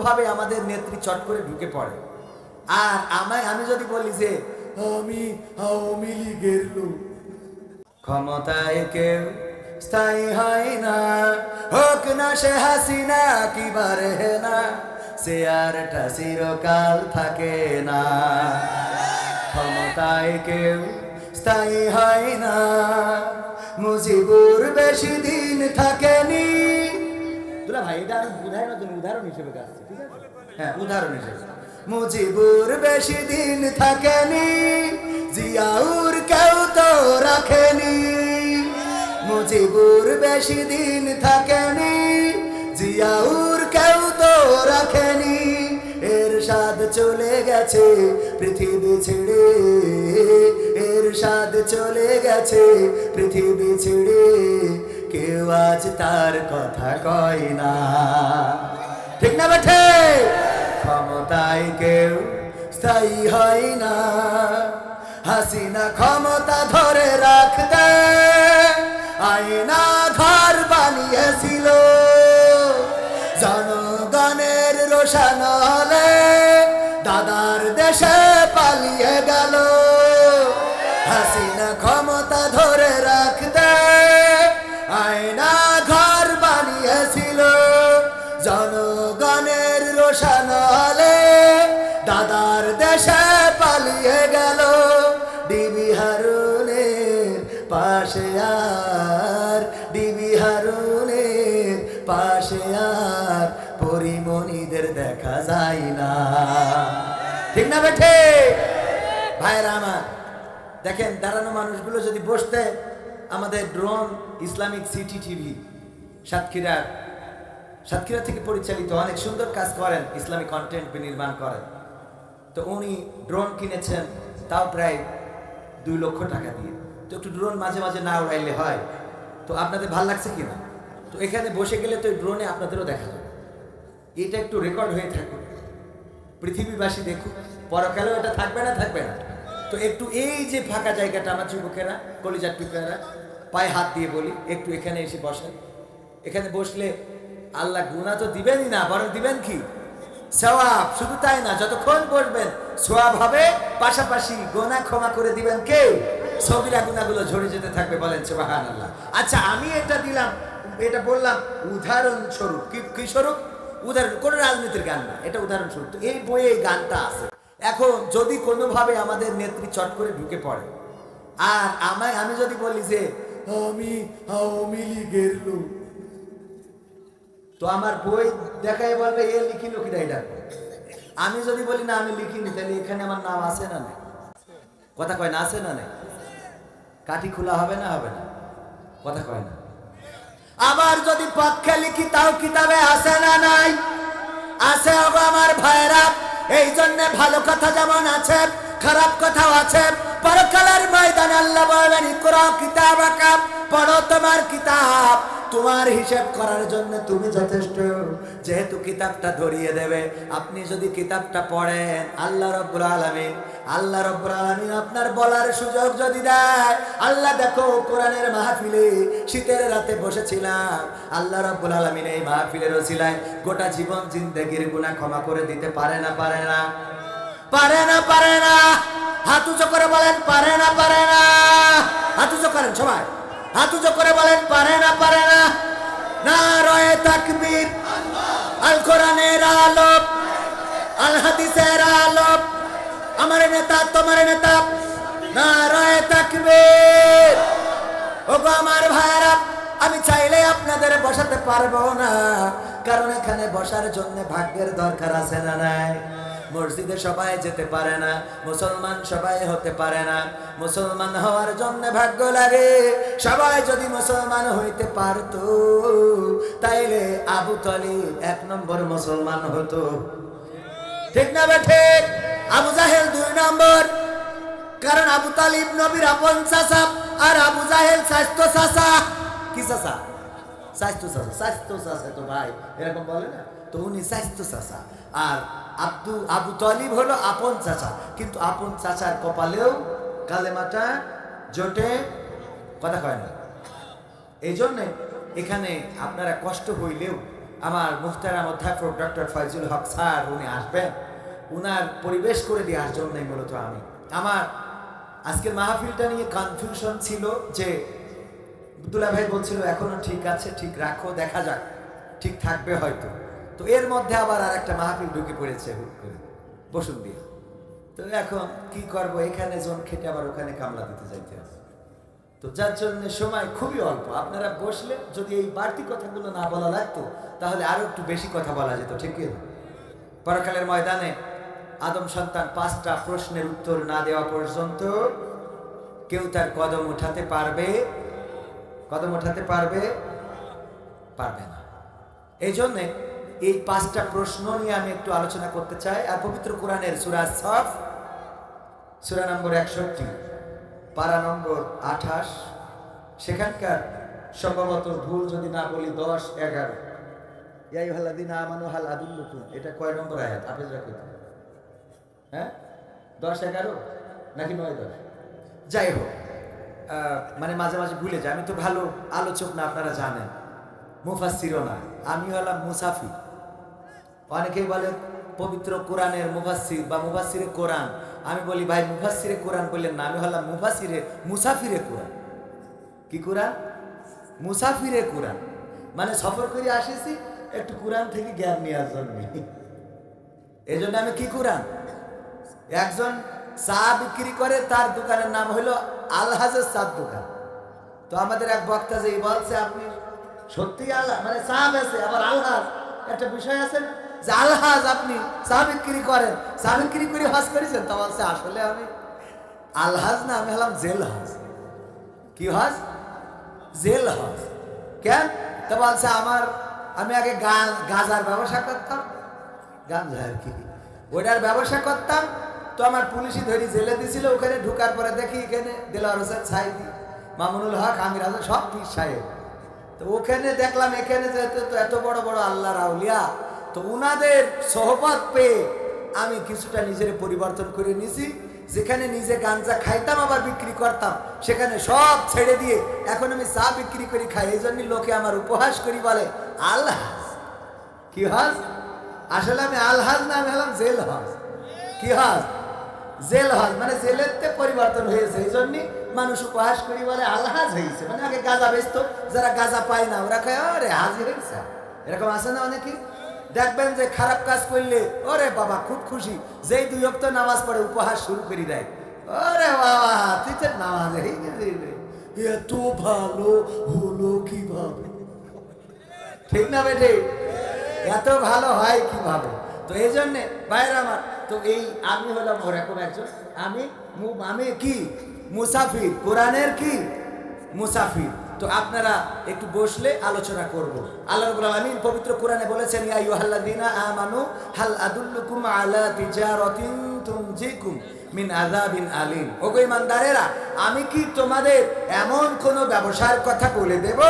কোনোভাবে আমাদের নেত্রী চট করে ঢুকে পড়ে। আর আমায় আমি যদি বলি যে, আমি আওয়ামী লীগের লোক। ক্ষমতায় কেউ স্থায়ী হয় না। হোক না সে হাসিনা, কি বারে না, সে আরটা চিরকাল থাকে না। ক্ষমতায় কেউ স্থায়ী হয় না। মুজিবুর বেশি দিন থাকেনি। দুলা ভাই এটা আমি উদাহরণ জন্য উদাহরণ হিসেবে কাজ ঠিক আছে? হ্যাঁ উদাহরণ হিসেবে। মুজিবুর বেশি দিন থাকেনি জিয়াউর কেউ তো রাখেনি। মুজিবুর বেশি দিন থাকেনি জিয়াউর কেউ তো রাখেনি। এর স্বাদ চলে গেছে পৃথিবী ছেড়ে এর স্বাদ চলে গেছে পৃথিবী ছেড়ে। কেউ আজ তার কথা কয় না। ঠিক না বেঠে? ক্ষমতায় কেউ স্থায়ী হয় না। হাসিনা ক্ষমতা ধরে রাখতে আয়না ঘর বানিয়েছিল। জনগণের রোশন যায় না। ঠিক না বেঠে? ভাইরা আমার, দেখেন, দাঁড়ানো মানুষগুলো যদি বসতে, আমাদের ড্রোন ইসলামিক সিটি টিভি সাতক্ষীরার সাতক্ষীরা থেকে পরিচালিত, অনেক সুন্দর কাজ করেন, ইসলামিক কন্টেন্ট নির্মাণ করেন। তো উনি ড্রোন কিনেছেন, তাও প্রায় দুই লক্ষ টাকা দিয়ে। তো একটু ড্রোন মাঝে মাঝে না উড়াইলে হয়। তো আপনাদের ভালো লাগছে কিনা? তো এখানে বসে গেলে তো ড্রোনে আপনাদেরও দেখা যাবে। এটা একটু রেকর্ড হয়ে থাকুক পৃথিবীবাসী দেখুক, পরকালেও এটা থাকবে না থাকবে না। তো একটু এই যে ফাঁকা জায়গাটা আমার যুবকেরা, কলিজার টুকেরা পায়ে হাত দিয়ে বলি, একটু এখানে এসে বসেন। এখানে বসলে আল্লাহ গুণা তো দিবেনই না, বরং দিবেন কি? সওয়াব, শুধু তাই না, যতক্ষণ বসবেন সোয়াব হবে, পাশাপাশি গোনা ক্ষমা করে দিবেন কে? সবিরা গুণাগুলো ঝরে যেতে থাকবে বলেন সুবাহান আল্লাহ আচ্ছা আমি এটা দিলাম, এটা বললাম, উদাহরণস্বরূপ কি স্বরূপ? উদাহরণ, কোন রাজনীতির গান না, এটা উদাহরণ স্বরূপ এই বইয়ে এই গানটা আছে। এখন যদি কোনোভাবে আমাদের নেত্রী চট করে ঢুকে পড়ে, আর আমায়, আমি যদি বলি যে, আমি আওয়ামী লীগের লোক, তো আমার বই দেখায় বলবে, এ লিখিল কি এটা আমি যদি বলি, না, আমি লিখিনি, তাহলে এখানে আমার নাম আছে না নাই? কথা কয় না, আছে না নাই? কাঠি খোলা হবে না হবে না? কথা কয় না। আবার যদি পক্ষে লিখি তাও কিতাবে আসে না নাই? আছে হব আমার ভাইরা এই জন্য ভালো কথা যেমন আছে, খারাপ কথাও আছে। পরকালের ময়দান আল্লাহ বলেন ইকরা কিতাব পড়ো তোমার কিতাব। তোমার হিসাব করার জন্য তুমি যথেষ্ট। যেহেতু কিতাবটা ধরিয়ে দেবে, আপনি যদি কিতাবটা পড়েন, আল্লাহ রব্বুল আলামিন, আল্লাহ রব্বুল আলামিন আপনার বলার সুযোগ যদি দেয়, আল্লাহ দেখো কোরআনের মাহফিলে শীতের রাতে বসেছিলাম। আল্লাহ রব্বুল আলামিন এই মাহফিলের ওসিলায় গোটা জীবন জিন্দেগির গুনাহ ক্ষমা করে দিতে পারে না পারে না? পারে না পারে না? হাত উঁচু করে বলেন, পারে না পারে না? হাত উঁচু করেন সবাই। হাত উঁচু করে বলেন, পারে না পারে না। না রয়ে তাকবীর। আল কোরআনের আলোপ আল হাদিসের আলোপ আমার নেতা, তোমার নেতা। না রয়ে তাকবীর। ওগো আমার ভাইরা আমি চাইলে আপনাদের বসাতে পারব না। কারণ এখানে বসার জন্য ভাগ্যের দরকার আছে না নাই? মসজিদে সবাই যেতে পারে না, মুসলমান সবাই হতে পারে না। মুসলমান হওয়ার জন্য ভাগ্য লাগে, সবাই যদি মুসলমান হইতে পারতো, তাইলে আবু তলিব এক নম্বর মুসলমান হতো। ঠিক না বেঠে আবু জাহেল দুই নম্বর। কারণ আবু তালিব নবীর আপন চাচা আর আবু জাহেল স্বাস্থ্য চাচা। কি চাচা? স্বাস্থ্য চাচা স্বাস্থ্য চাচা তো ভাই। এরকম বলে না? তো উনি স্বাস্থ্য চাচা। আর আব্দু, আবু তালিব হলো আপন চাচা। কিন্তু আপন চাচার কপালেও কালেমাটা জোটে, কথা কয় না। এই জন্যে এখানে আপনারা কষ্ট হইলেও আমার মুখতারাম অধ্যাপক ডক্টর ফয়জুল হক স্যার, উনি আসবেন। উনার পরিবেশ করে দেওয়ার জন্যই মূলত আমি। আমার আজকের মাহফিলটা নিয়ে কনফিউশন ছিল যে দুলা ভাই বলছিল, এখনও ঠিক আছে, ঠিক রাখো, দেখা যাক, ঠিক থাকবে হয়তো। তো এর মধ্যে আবার আর একটা মাহফিল ঢুকে পড়েছে, হুট করে। বসুন দিয়ে। তো এখন কি করব? এখানে জন খেটে আবার ওখানে কামলা দিতে যাইতে হবে। তো যার জন্য সময় খুবই অল্প। আপনারা বসলে যদি এই বাড়তি কথাগুলো না বলা লাগতো, তাহলে আরও একটু বেশি কথা বলা যেত, ঠিক পরকালের ময়দানে আদম সন্তান পাঁচটা প্রশ্নের উত্তর না দেওয়া পর্যন্ত কেউ তার কদম উঠাতে পারবে? কদম উঠাতে পারবে? পারবে না। এই জন্যে এই পাঁচটা প্রশ্ন নিয়ে আমি একটু আলোচনা করতে চাই। আর পবিত্র কোরআনের সুরা সফ, সুরা নম্বর একষট্টি, পারা নম্বর আঠাশ। সেখানকার সম্ভবত ভুল যদি না বলি, দশ, এগারো। ইয়াই হাল্লাদিন আমানু, হাল আদুল্লুকুম। এটা কয় নম্বর আয়াত? আপনি রাখুন হ্যাঁ? দশ, এগারো? নাকি নয়, দশ? যাই হোক মানে মাঝে মাঝে ভুলে যায়। আমি তো ভালো আলোচক না, আপনারা জানেন। মুফাসিরও না। আমি হলাম মুসাফি অনেকেই বলে পবিত্র কোরআনের মুফাসির বা মুফাসিরে কোরআন। আমি বলি, ভাই মুফাসিরে কোরআন বললেন না। আমি হলাম মুফাসিরে মুসাফিরে কোরআন। কি কোরআন? মুসাফিরে কোরআন। মানে সফর করে আসেছি, একটু কোরআন থেকে জ্ঞান নেওয়ার জন্য। এই জন্য আমি কি কোরআন? একজন চা বিক্রি করে, তার দোকানের নাম হলো আলহাজের চার দোকান। তো আমাদের এক বক্তা যে বলছে, আপনি সত্যি আল্লাহ মানে চা বেছে আবার আলহাজ একটা বিষয় আছে না? যে আলহাজ আপনি চা বিক্রি করেন। চা বিক্রি করে হজ করেছেন? তো বলছে, আসলে আমি আলহাজ না, আমি হলাম জেল হজ কি হজ? জেল হজ কেন? তো বলছে, আমার, আমি আগে গাঁজার ব্যবসা করতাম। গাঞ্জা আর কি? ওইটার ব্যবসা করতাম। তো আমার পুলিশই ধরি জেলে দিছিল, ওখানে ঢুকার পরে দেখি এখানে দেলোয়ার হোসেন সাইদি মামুনুল হক, আমির হাসান সব পীর সাহেব। তো ওখানে দেখলাম, এখানে যেতে তো এত বড় বড় আল্লাহর আউলিয়া তো উনাদের সহবত পেয়ে আমি কিছুটা নিজের পরিবর্তন করে নিছি। যেখানে নিজে গাঞ্জা খাইতাম, আবার বিক্রি করতাম, সেখানে সব ছেড়ে দিয়ে এখন আমি চা বিক্রি করি খাই। এই জন্য লোকে আমার উপহাস করি বলে আল্লাহ কি হজ? আসলে আমি আলহাজ না হলাম জেল হজ। কি হজ? জেল হজ মানে জেলেতে পরিবর্তন হয়েছে। এই জন্য মানুষ উপহাস করি বলে আলহাজ হয়েছে মানে আগে গাঁজা বেচত, যারা গাঁজা পায় না, ওরা খায় আরে হাজি হয়েছে এরকম আছে না অনেকে দেখবেন যে খারাপ কাজ করলে, ওরে বাবা, খুব খুশি। যেই দুই অক্ত নামাজ পড়ে উপহাস শুরু করে দেয়। ওরে বাবা, তুই তো নামাজ। এত ভালো হলো কীভাবে? ঠিক না বেটে এত ভালো হয় কীভাবে? তো এই জন্যে বাইরে আমার, তো এই আমি হলাম ওরকম একজন। আমি আমি কি? মুসাফির। কোরআনের কি? মুসাফির। তো আপনারা একটু বসলে আলোচনা করব। আল্লাহ রবুল আলামিন পবিত্র কোরআনে বলেছেন, ইয়া আইয়ুহাল্লাযীনা আমানু, হাল আদুল্লুকুম আলা তিজারাতিন তুনজিকুম মিন আযাবিন আলিম। ওগো ইমানদারেরা, আমি কি তোমাদের এমন কোন ব্যবসার কথা বলে দেব?